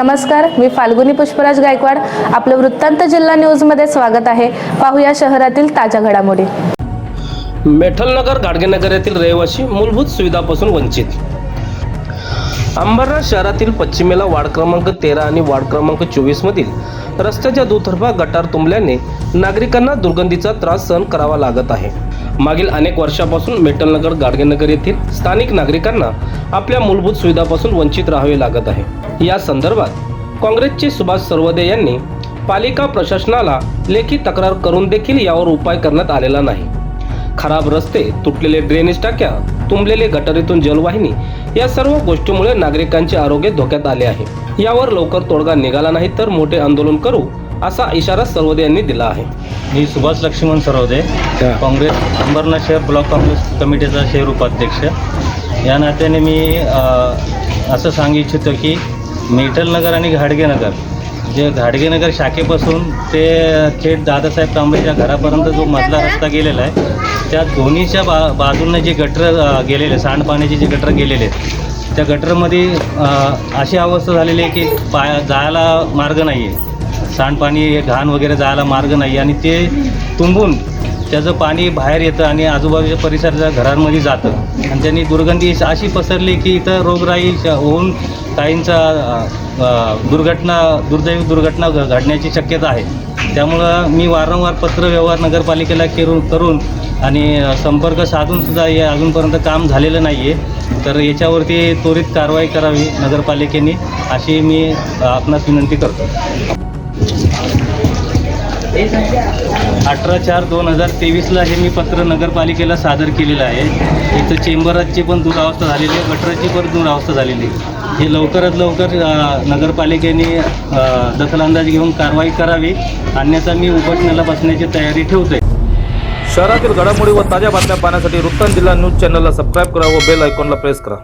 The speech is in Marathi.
नमस्कार मी फाल्गुनी पुष्पराज गायकवाड. आपलं वृत्तांत जिल्हा न्यूजमध्ये स्वागत आहे. पाहूया शहरातील ताज्या घडामोडी. मेठलनगर गाडगेनगर येथील रहिवासी मूलभूत सुविधापासून वंचित. अंबरनाथ शहरातील पश्चिमेला वार्ड क्रमांक तेरा आणि वार्ड क्रमांक चोवीस मधील रस्त्याच्या दुतर्फा गटार तुंबल्याने नागरिकांना दुर्गंधीचा त्रास सहन करावा लागत आहे. मागील अनेक वर्षापासून मेटलनगर गाडगेनगर येथील स्थानिक नागरिकांना आपल्या मूलभूत सुविधापासून वंचित राहावे लागत आहे. या संदर्भात काँग्रेसचे सुभाष सर्वदे यांनी पालिका प्रशासनाला लेखी तक्रार करून देखील यावर उपाय करण्यात आलेला नाही. खराब रस्ते तुटलेले ड्रेनेज टाक्या तुंबलेले गटारीतून जलवाहिनी या सर्व गोष्टीमुळे नागरिकांचे आरोग्य धोक्यात आले आहे. यावर लवकर तोडगा निघाला नाही तर मोठे आंदोलन करू असा इशारा सर्वदे यांनी दिला आहे. मी सुभाष लक्ष्मण सरोदे काँग्रेस अंबरनाथ शहर ब्लॉक काँग्रेस कमिटीचा शहर उपाध्यक्ष. या नात्याने मी असं सांगू इच्छितो की मेटलनगर आणि घाडगेनगर जे घाडगेनगर शाखेपासून ते थेट दादासाहेब तांबेच्या घरापर्यंत जो मधला रस्ता गेलेला आहे त्या दोन्हीच्या बा बाजूंना जे गटर गेलेले सांडपाण्याचे जे गटर गेलेले आहेत त्या गटरमध्ये अशी अवस्था झालेली आहे की पाया जायला मार्ग नाही आहे सांडपाणी घाण वगैरे जायला मार्ग नाही. आणि ते तुंबून त्याचं पाणी बाहेर येतं आणि आजूबाजूच्या परिसराच्या घरांमध्ये जातं. आणि त्यांनी दुर्गंधी अशी पसरली की इथं रोगराई श- होऊन काहींचा दुर्घटना दुर्दैवी दुर्घटना घ- घडण्याची शक्यता आहे. त्यामुळं मी वारंवार पत्रव्यवहार नगरपालिकेला केरून करून आणि संपर्क साधूनसुद्धा हे अजूनपर्यंत काम झालेलं नाही आहे तर याच्यावरती त्वरित कारवाई करावी नगरपालिकेने अशी मी आपणास विनंती करतो. अठरा चार दोन हजार तेवीसला हे मी पत्र नगरपालिकेला सादर केलेलं आहे. इथं चेंबराची पण दुरावस्था झालेली आहे गटराची पण दुरावस्था झालेली आहे. हे लवकरात लवकर नगरपालिकेने दखलअंदाज घेऊन कारवाई करावी अन्यथा मी उपोषणाला बसण्याची तयारी ठेवतोय. शहरातील घडामोडी व ताज्या बातम्या पाहण्यासाठी वृत्तांत जिल्हा न्यूज चॅनलला सबस्क्राईब करा व बेल आयकॉनला प्रेस करा.